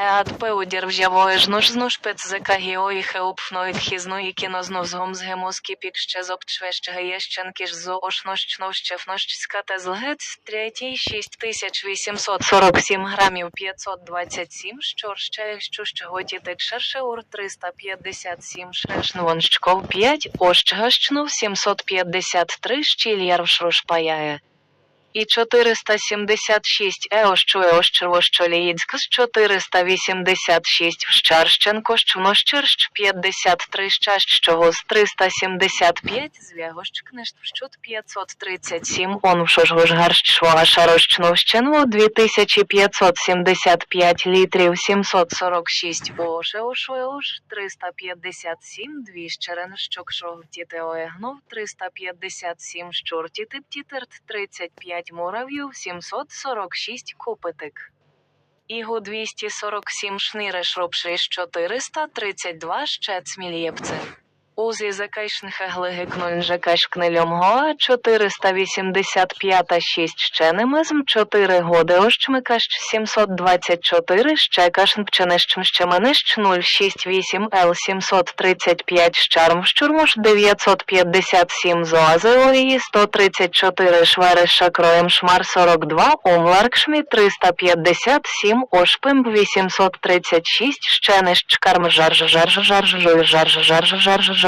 ЕАДП удірвжявої жнуш зну шпецзека гіої хеупфної тхізної кінозну з згемуски пік ще зобчвещ геєщенки ж зо ошнощно щефнощська та злгет третій 6847 грамів п'ятсот двадцять 527 щорще щущ готітик шершеур 357 шешнвонщков 5 ощгащнув 753 щільярвшрушпаяє і 476 Еощу Еощу Ліїнськ з 486 Вщарщенко Щмощирщ 53 Щащого з 375 Звягощ Книжт Вщут 537 Онвшожгожгарщ Швагашарощновщенво 2575 літрів 746 Вошеуш Еуш 357 Двіщеренщок Шогтітеоегнов 357 Щуртітиттітерт 35 9 Мурав'їв 746 копитик. Ігу 247 Шниреш Ропшиш 432 Щецмільєпце. Узі Гоа 485 6 щенемизм чотири годи ощмикащ 724 щекашн пченищм щеменищ 068 Л 735 щарм щурмуш 957 зоазеорії чотири швериш шакроєм шмар 42 омларкшмі 357 ошпимб 836 щенищ карм жарж жарж жарж жарж жарж жарж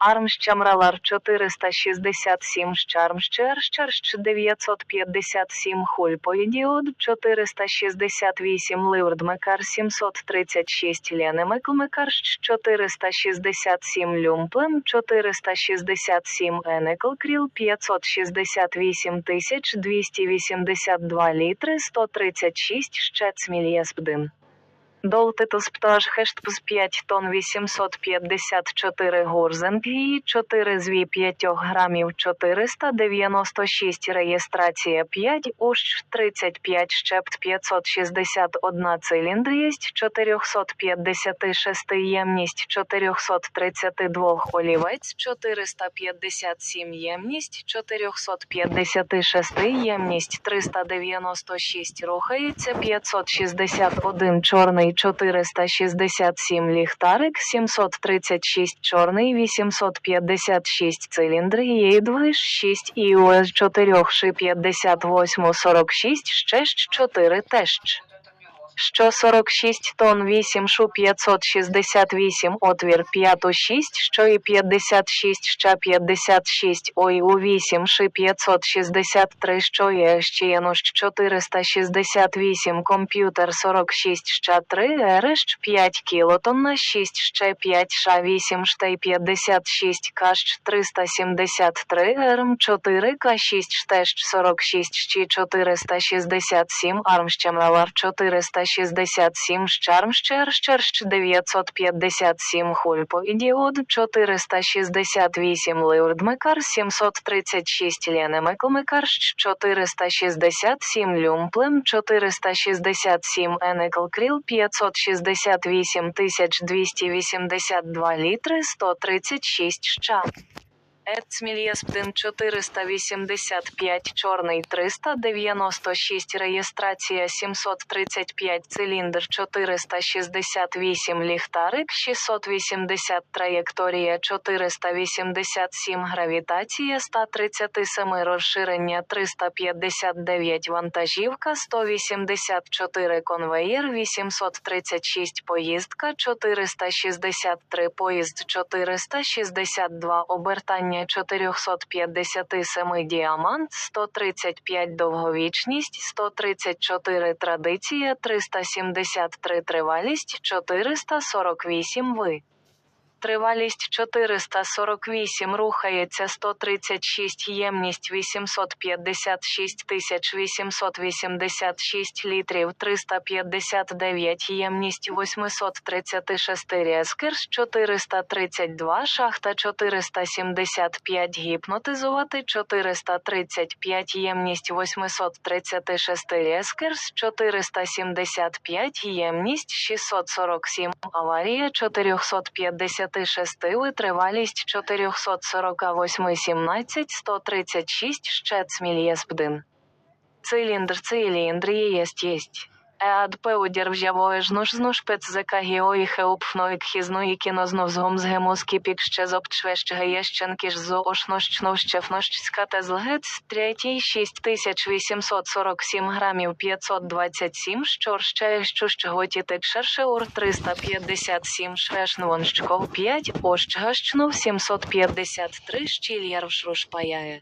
Армщамралар 467 щармщер щерщ 957 хульпоїдіод 468 ливрдмекар 736 ленемеклмекарщ 467 люмплем 467 енеклкріл 568 тисяч 282 літри 136 щецмільєспдин. Долтитус птаж хештпс 5 тонн 854 гурзенпії, 4 зві 5 грамів 496 реєстрація 5 ущ 35 щепт 561 циліндрієсть 456 ємність 432 олівець 457 ємність 456 ємність 396 рухається 561 чорний 467 ліхтарик 736 чорний 856 циліндри єдвиш 6 іос 4 ши 58 46 ще 4 тещ. Що 46 тонн 8 шу 568 отвір 5 6 що і 56 ще 56 ой у 8 ши 563 що є ще єнощ 468 комп'ютер 46 ще 3 ерещ 5 кілотонна 6 ще 5 ша 8 штей 56 кащ 373 ерм 4 к 6 штещ 46 щі 467 армщемлавар 467 щармщер щерщ 957 хульпо ідіод 468 ливрдмекар 736 ленемеклмекарщ 467 люмплем 467 енеклкріл 568 282 літри 136 ща. Ецмільєспдин 485 чорний 396 реєстрація 735 циліндр 468 ліхтарик 680 траєкторія 487 гравітація 137 розширення 359 вантажівка 184 конвеєр 836 поїздка 463 поїзд 462 обертання 457 діамант 135 довговічність 134 традиція 373 тривалість 448 ви Тривалість 448 рухається 136 ємність 856 тисяч 886 літрів 359 ємність 836 рескерс 432 шахта 475 гіпнотизувати 435 ємність 836 рескерс 475 ємність 647 аварія 456 витривалість 448 17 136 щец мільєспдин. Циліндр циліндр єсть єсть. Адпе удірвжявої жнуш зну шпиц зека гіої хеупфної кхізної кіно знов згом згему скіпік ще зобчвещ геєщенки ж зо ошнощно щефнощська та злгиць третій 6847 грамів 527 щор ще щущ готітик шерше ур 357 швешнвонщков 5 ощгащнув 753 щільярвшрушпаяє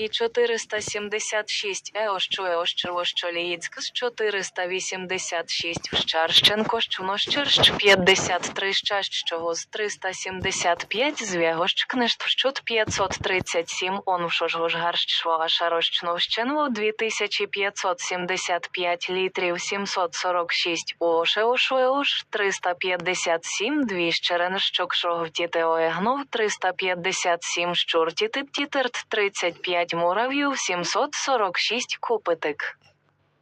і 476 еощу еощу ощоліїцьк з 486 вщарщенко щунощирщ 53 щащого з 375 ну, звягощ книжт. Щут 537 он вшожгожгарщ швашарощновщенво 2575 літрів 746 уошеошу еош 357 двіщерен щокшогвтітеоегнов 357 щуртітиттітерт 35 9 мурав'їв 746 купитик.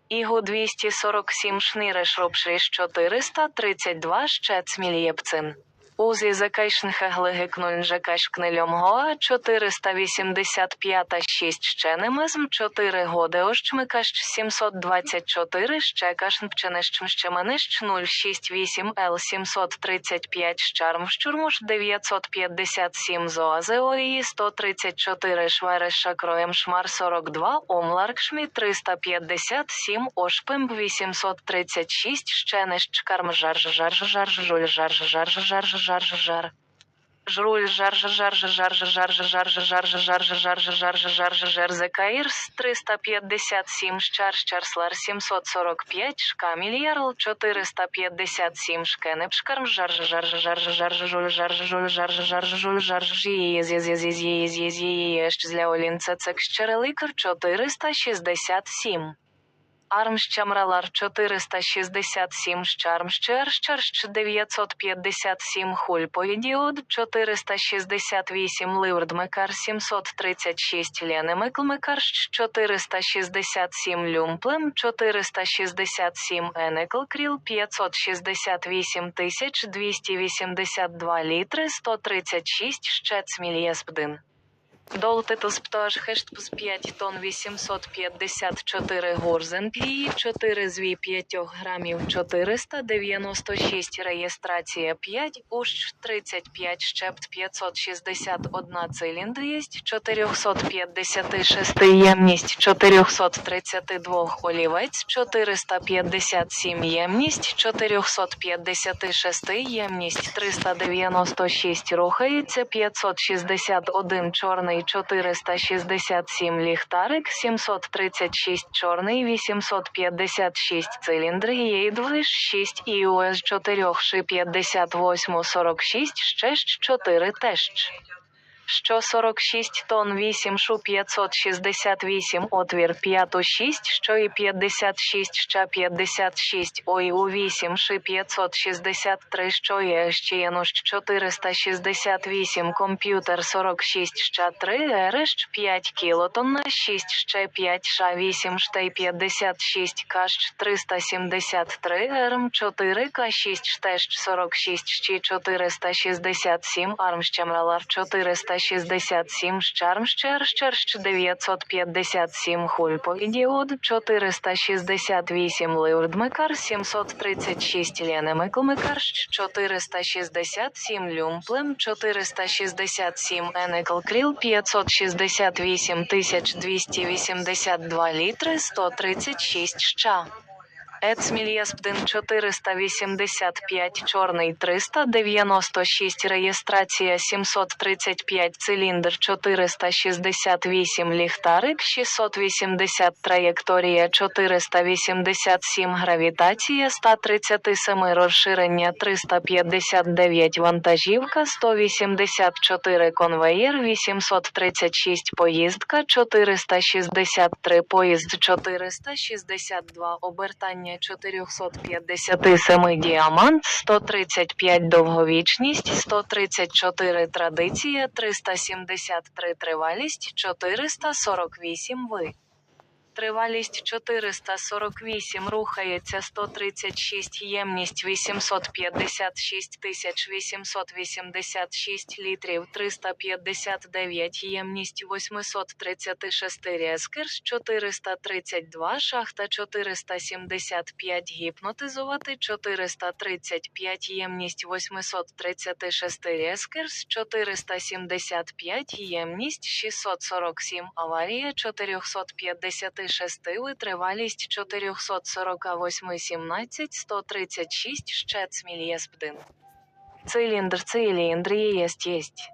Ігу 247 шнири ропшріш 432 щецмільєпцин. Узі закайшнха глигикнуль жакаш кнельом гоа 485 6 щенемезм 4 годи ощмикаш 724 щекаш пченищм щеменищ 068 Л 735 щарм щурмуш 957 зоазеорії 134 швереша кроєм шмар 42 омларкшмі 357 ошпимб 836 щенищ карм жарж жарж жарж жуль жарж жарж жарж жарж жар. Жруль жарж жарж жарж жарж жарж жарж жарж жарж жарж жарж жар закаїрс 357 щар щарслар 745 шкамільярл 457 шкенепшкарм жарж жуль жарж жієз єз єз єз єз єз єш зля олінце цек щереликр 467 Армщамралар 467 Щармщер Щерщ 957 Хульпоїдіод 468 Ливрдмекар 736 Ленемеклмекарщ 467 Люмплем 467 Енеклкріл 568 282 літри 136 Щец Мільєспдин. Долтитус пташ хештпс 5 тонн 854 горзен пії, 4 звій 5 грамів 496 реєстрація 5, ущ 35 щепт 561 циліндрість, 456 ємність 432 олівець, 457 ємність, 456 ємність 396 рухається, 561 чорний 467 ліхтарик, 736 чорний, 856 циліндр, єйдвиш 6 іос 4 ши 58 46, ще 4 тещ. Що 46 тонн 8 шу 568 отвір 5 6, що і 56 ща 56 ой у 8 ши 563 що є ще єнощ 468 комп'ютер 46 ща 3 ерещ 5 кілотонна 6 ще 5 ша 8 штей 56 кащ 373 ерм 4 к 6 штещ 46 щі 467 армщемралар 467 щармщер щерщ 957 хульпо ідіод 468 ливрдмекар 736 ленемеклмекарщ 467 люмплем 467 енеклкріл 568 282 літри 136 ща. Ецмільєспдин 485, чорний 396, реєстрація 735, циліндр 468, ліхтарик 680, траєкторія 487, гравітація 137, розширення 359, вантажівка 184, конвеєр 836, поїздка 463, поїзд 462, обертання 457, діамант 135, довговічність 134, традиція 373, тривалість 448, ви. Тривалість 448 рухається 136, ємність 856 тисяч 886 літрів 359, ємність 836 рескерс 432, шахта 475, гіпнотизувати 435, ємність 836 рескерс 475, ємність 647, аварія 456 витривалість 448 17 136 щецмільєспдин. Циліндр циліндр єсть єсть.